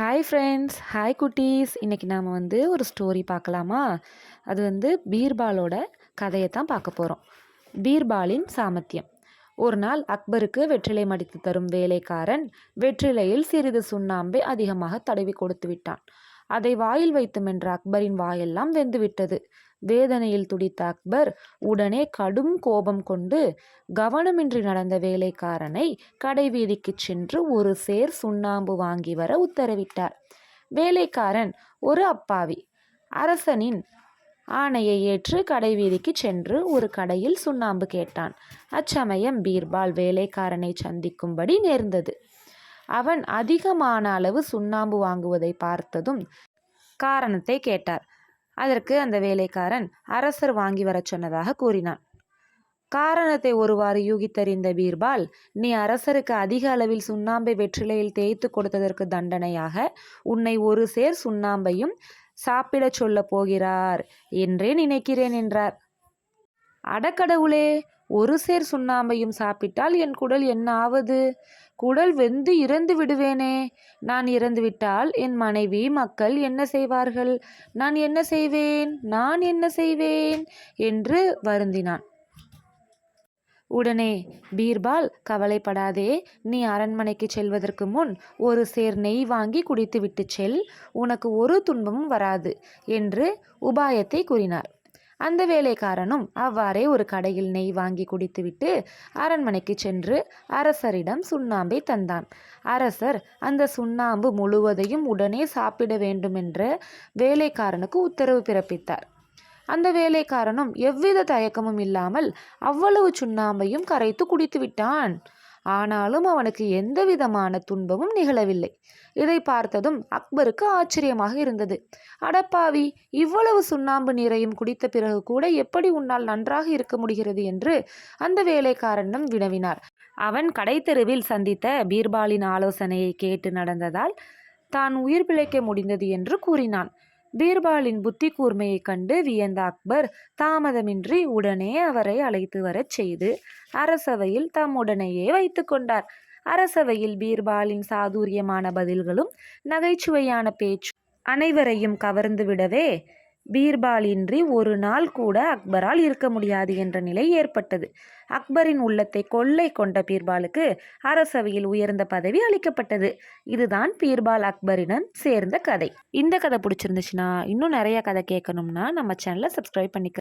Hi friends hi குட்டீஸ். இன்றைக்கி நாம் வந்து ஒரு ஸ்டோரி பார்க்கலாமா? அது வந்து பீர்பாலோட கதையை தான் பார்க்க போகிறோம் பீர்பாலின் சாமர்த்தியம். ஒரு நாள் அக்பருக்கு வெற்றிலை மடித்து தரும் வேலைக்காரன் வெற்றிலையில் சிறிது சுண்ணாம்பை அதிகமாக தடவி கொடுத்து விட்டான். அதை வாயில் வைத்து மென்ற அக்பரின் வாயெல்லாம் வெந்து விட்டது வேதனையில் துடித்த அக்பர் உடனே கடும் கோபம் கொண்டு கவனமின்றி நடந்த வேலைக்காரனை கடைவீதிக்குச் சென்று ஒரு சேர் சுண்ணாம்பு வாங்கி வர உத்தரவிட்டார். வேலைக்காரன் ஒரு அப்பாவி. அரசனின் ஆணையை ஏற்று கடைவீதிக்கு சென்று ஒரு கடையில் சுண்ணாம்பு கேட்டான். அச்சமயம் பீர்பால் வேலைக்காரனை சந்திக்கும்படி நேர்ந்தது. அவன் அதிகமான அளவு சுண்ணாம்பு வாங்குவதை பார்த்ததும் காரணத்தை கேட்டார். அதற்கு அந்த வேலைக்காரன் அரசர் வாங்கி வரச் சொன்னதாக கூறினான். காரணத்தை ஒருவாறு யூகித்தறிந்த பீர்பால் நீ அரசருக்கு அதிக அளவில் சுண்ணாம்பை வெற்றிலையில் தேய்த்து கொடுத்ததற்கு தண்டனையாக உன்னை ஒரு சேர் சுண்ணாம்பையும் சாப்பிடச் சொல்லப் போகிறார் என்றே நினைக்கிறேன் என்றார். அடக்கடவுளே! ஒரு சேர் சுண்ணாம்பையும் சாப்பிட்டால் என் குடல் என்ன ஆவது? குடல் வெந்து இறந்து விடுவேனே. நான் இறந்துவிட்டால் என் மனைவி மக்கள் என்ன செய்வார்கள்? நான் என்ன செய்வேன்? நான் என்ன செய்வேன்? என்று வருந்தினான். உடனே பீர்பால் கவலைப்படாதே. நீ அரண்மனைக்கு செல்வதற்கு முன் ஒரு சேர் நெய் வாங்கி குடித்துவிட்டு செல். உனக்கு ஒரு துன்பமும் வராது என்று உபாயத்தை கூறினார். அந்த வேலைக்காரனும் அவ்வாறே ஒரு கடையில் நெய் வாங்கி குடித்துவிட்டு அரண்மனைக்கு சென்று அரசரிடம் சுண்ணாம்பை தந்தான். அரசர் அந்த சுண்ணாம்பு முழுவதையும் உடனே சாப்பிட வேண்டுமென்ற வேலைக்காரனுக்கு உத்தரவு பிறப்பித்தார். அந்த வேலைக்காரனும் எவ்வித தயக்கமும் இல்லாமல் அவ்வளவு சுண்ணாம்பையும் கரைத்து குடித்து விட்டான் ஆனாலும் அவனுக்கு எந்த விதமான துன்பமும் நிகழவில்லை. இதை பார்த்ததும் அக்பருக்கு ஆச்சரியமாக இருந்தது. அடப்பாவி இவ்வளவு சுண்ணாம்பு நீரையும் குடித்த பிறகு கூட எப்படி உன்னால் நன்றாக இருக்க முடிகிறது என்று அந்த வேலைக்காரனும் வினவினார். அவன் கடைத்தெருவில் சந்தித்த பீர்பாலின் ஆலோசனையை கேட்டு நடந்ததால் தான் உயிர் பிழைக்க முடிந்தது என்று கூறினான். பீர்பாலின் புத்தி கூர்மையைக் கண்டு வியந்த அக்பர் தாமதமின்றி உடனே அவரை அழைத்து வரச் செய்து அரசவையில் தம்முடனேயே வைத்து கொண்டார். அரசவையில் பீர்பாலின் சாதுரியமான பதில்களும் நகைச்சுவையான பேச்சு அனைவரையும் கவர்ந்து விடவே பீர்பாலின்றி ஒரு நாள் கூட அக்பரால் இருக்க முடியாது என்ற நிலை ஏற்பட்டது. அக்பரின் உள்ளத்தை கொள்ளை கொண்ட பீர்பாலுக்கு அரசவையில் உயர்ந்த பதவி அளிக்கப்பட்டது. இதுதான் பீர்பால் அக்பரிடம் சேர்ந்த கதை. இந்த கதை பிடிச்சிருந்துச்சுன்னா இன்னும் நிறைய கதை கேட்கணும்னா நம்ம சேனலை சப்ஸ்கிரைப் பண்ணிக்க